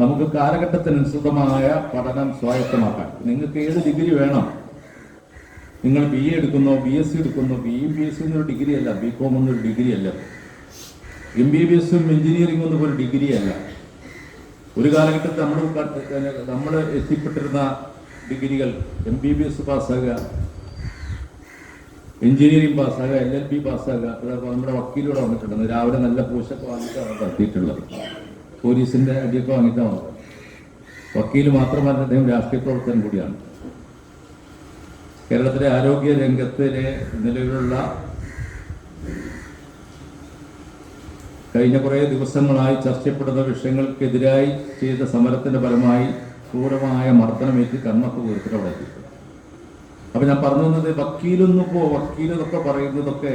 നമുക്ക് കാലഘട്ടത്തിനനുസൃതമായ പഠനം സ്വായത്തമാക്കാൻ. നിങ്ങൾക്ക് ഏത് ഡിഗ്രി വേണം? നിങ്ങൾ ബി എ എടുക്കുന്നു ബി എസ് സി എടുക്കുന്നു B M B S C എന്നൊരു ഡിഗ്രി അല്ല ബി കോം എന്നൊരു ഡിഗ്രി അല്ല. എം ബി ബി എസും എഞ്ചിനീയറിംഗും ഒന്നും ഒരു ഡിഗ്രി അല്ല. ഒരു കാലഘട്ടത്തിൽ നമ്മൾ നമ്മൾ എത്തിപ്പെട്ടിരുന്ന ഡിഗ്രികൾ എം ബി ബി എസ് പാസ്സാകുക എഞ്ചിനീയറിംഗ് പാസ്സാകുക എൽ എൽ ബി പാസ്സാകുക നമ്മുടെ വക്കീലൂടെ വന്നിട്ടുണ്ട് രാവിലെ നല്ല പോഷക വാങ്ങിയിട്ടാണ് നടത്തിയിട്ടുള്ളത് പോലീസിന്റെ അടിയൊക്കെ വാങ്ങിയിട്ടാണ് വന്നത്. വക്കീൽ മാത്രമല്ല അദ്ദേഹം രാഷ്ട്രീയ പ്രവർത്തകൻ കൂടിയാണ്. കേരളത്തിലെ ആരോഗ്യ രംഗത്തിലെ നിലവിലുള്ള കഴിഞ്ഞ കുറേ ദിവസങ്ങളായി ചർച്ചപ്പെടുന്ന വിഷയങ്ങൾക്കെതിരായി ചെയ്ത സമരത്തിന്റെ ഫലമായി ക്രൂരമായ മർദ്ദനമേറ്റ് കണ്ണൊക്കെ അവിടെ അപ്പൊ ഞാൻ പറഞ്ഞു വന്നത് വക്കീലെന്നിപ്പോ വക്കീലെന്നൊക്കെ പറയുന്നതൊക്കെ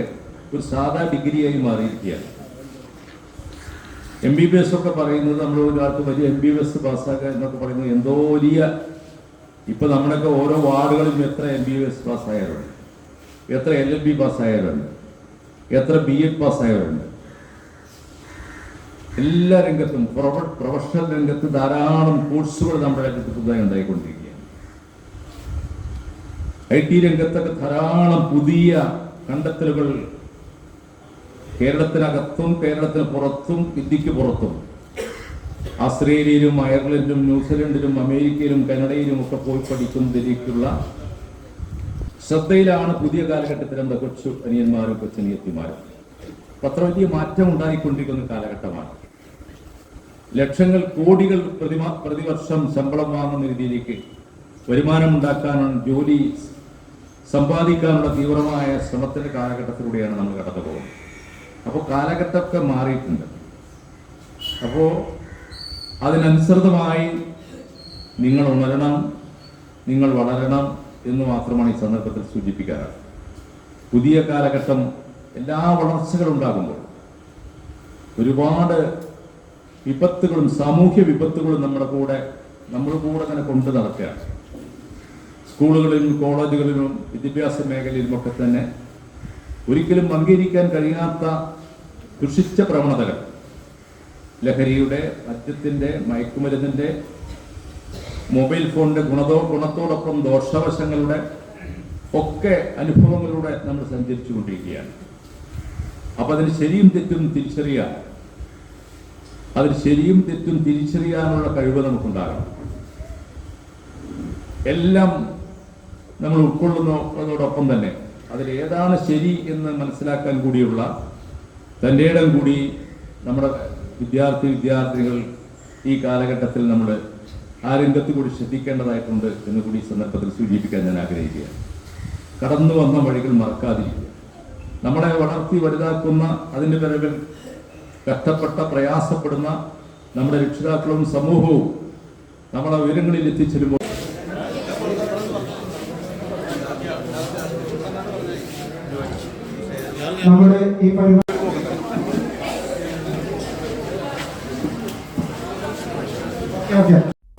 ഒരു സാധാ ഡിഗ്രിയായി മാറിയിരിക്കുകയാണ്. എം ബി ബി എസ് ഒക്കെ പറയുന്നത് നമ്മൾ ഒരാൾക്ക് വലിയ എം ബി ബി എസ് പാസ്സാക്കുക എന്നൊക്കെ പറയുന്നത് എന്തോ വലിയ ഇപ്പൊ നമ്മുടെയൊക്കെ ഓരോ വാർഡുകളിലും എത്ര എം ബി ബി എസ് പാസ്സായവരുണ്ട്? എത്ര എൽ എൽ ബി പാസ്സായവരുണ്ട്? എത്ര ബി എഡ് പാസ്സായവരുണ്ട്? എല്ലാ രംഗത്തും പ്രൊഫഷണൽ രംഗത്ത് ധാരാളം കോഴ്സുകൾ നമ്മുടെ രാജ്യത്ത് പുതുതായി ഉണ്ടായിക്കൊണ്ടിരിക്കുകയാണ്. ഐ ടി രംഗത്തൊക്കെ ധാരാളം പുതിയ കണ്ടെത്തലുകൾ കേരളത്തിനകത്തും കേരളത്തിന് പുറത്തും ഇന്ത്യയ്ക്ക് പുറത്തും. ആസ്ട്രേലിയയിലും അയർലൻഡിലും ന്യൂസിലൻഡിലും അമേരിക്കയിലും കനഡയിലും ഒക്കെ പോയി പഠിക്കുന്നതിലേക്കുള്ള ശ്രദ്ധയിലാണ് പുതിയ കാലഘട്ടത്തിൽ എന്താ കൊച്ചു അനിയന്മാരും കൊച്ചനിയത്തിമാരും. അത്ര വലിയ മാറ്റം ഉണ്ടായിക്കൊണ്ടിരിക്കുന്ന കാലഘട്ടമാണ്. ലക്ഷങ്ങൾ കോടികൾ പ്രതിമാ പ്രതിവർഷം ശമ്പളം വാങ്ങുന്ന രീതിയിലേക്ക് വരുമാനം ഉണ്ടാക്കാനാണ് ജോലി സമ്പാദിക്കാനുള്ള തീവ്രമായ ശ്രമത്തിന്റെ കാലഘട്ടത്തിലൂടെയാണ് നമ്മൾ കടന്നു പോകുന്നത് അപ്പോൾ കാലഘട്ടമൊക്കെ മാറിയിട്ടുണ്ട്. അപ്പോൾ അതിനനുസൃതമായി നിങ്ങൾ ഉണരണം നിങ്ങൾ വളരണം എന്ന് മാത്രമാണ് ഈ സന്ദർഭത്തിൽ സൂചിപ്പിക്കാറ്. പുതിയ കാലഘട്ടം എല്ലാ വളർച്ചകളും ഉണ്ടാകുമ്പോൾ ഒരുപാട് വിപത്തുകളും സാമൂഹ്യ വിപത്തുകളും നമ്മുടെ കൂടെ നമ്മൾ കൂടെ തന്നെ കൊണ്ടു നടക്കുകയാണ്. സ്കൂളുകളിലും കോളേജുകളിലും വിദ്യാഭ്യാസ മേഖലയിലും ഒക്കെ തന്നെ ഒരിക്കലും അംഗീകരിക്കാൻ കഴിയാത്ത ദുഷിച്ച പ്രവണതകൾ. ലഹരിയുടെ മദ്യത്തിന്റെ മയക്കുമരുന്നിന്റെ മൊബൈൽ ഫോണിന്റെ ഗുണതോ ഗുണത്തോടൊപ്പം ദോഷവശങ്ങളുടെ ഒക്കെ അനുഭവങ്ങളിലൂടെ നമ്മൾ സഞ്ചരിച്ചു കൊണ്ടിരിക്കുകയാണ് അപ്പൊ അതിന് ശരിയും തെറ്റും തിരിച്ചറിയാൻ അതിന് ശരിയും തെറ്റും തിരിച്ചറിയാനുള്ള കഴിവ് നമുക്കുണ്ടാകണം. എല്ലാം നമ്മൾ ഉൾക്കൊള്ളുന്നതോടൊപ്പം തന്നെ അതിൽ ഏതാണ് ശരി എന്ന് മനസ്സിലാക്കാൻ കൂടിയുള്ള തന്റെ ഇടം കൂടി നമ്മുടെ വിദ്യാർത്ഥി വിദ്യാർത്ഥികൾ ഈ കാലഘട്ടത്തിൽ നമ്മൾ ആ രംഗത്ത് കൂടി ശ്രദ്ധിക്കേണ്ടതായിട്ടുണ്ട് എന്ന് കൂടി സന്ദർഭത്തിൽ സൂചിപ്പിക്കാൻ ഞാൻ ആഗ്രഹിക്കുകയാണ്. കടന്നു വന്ന വഴികൾ മറക്കാതിരിക്കുക. നമ്മളെ വളർത്തി വലുതാക്കുന്ന അതിന്റെ പിറകിൽ കഷ്ടപ്പെട്ട പ്രയാസപ്പെടുന്ന നമ്മുടെ രക്ഷിതാക്കളും സമൂഹവും നമ്മളെ ഉയരങ്ങളിൽ എത്തിച്ചേരുമ്പോൾ നമ്മുടെ ഈ പരിപാടി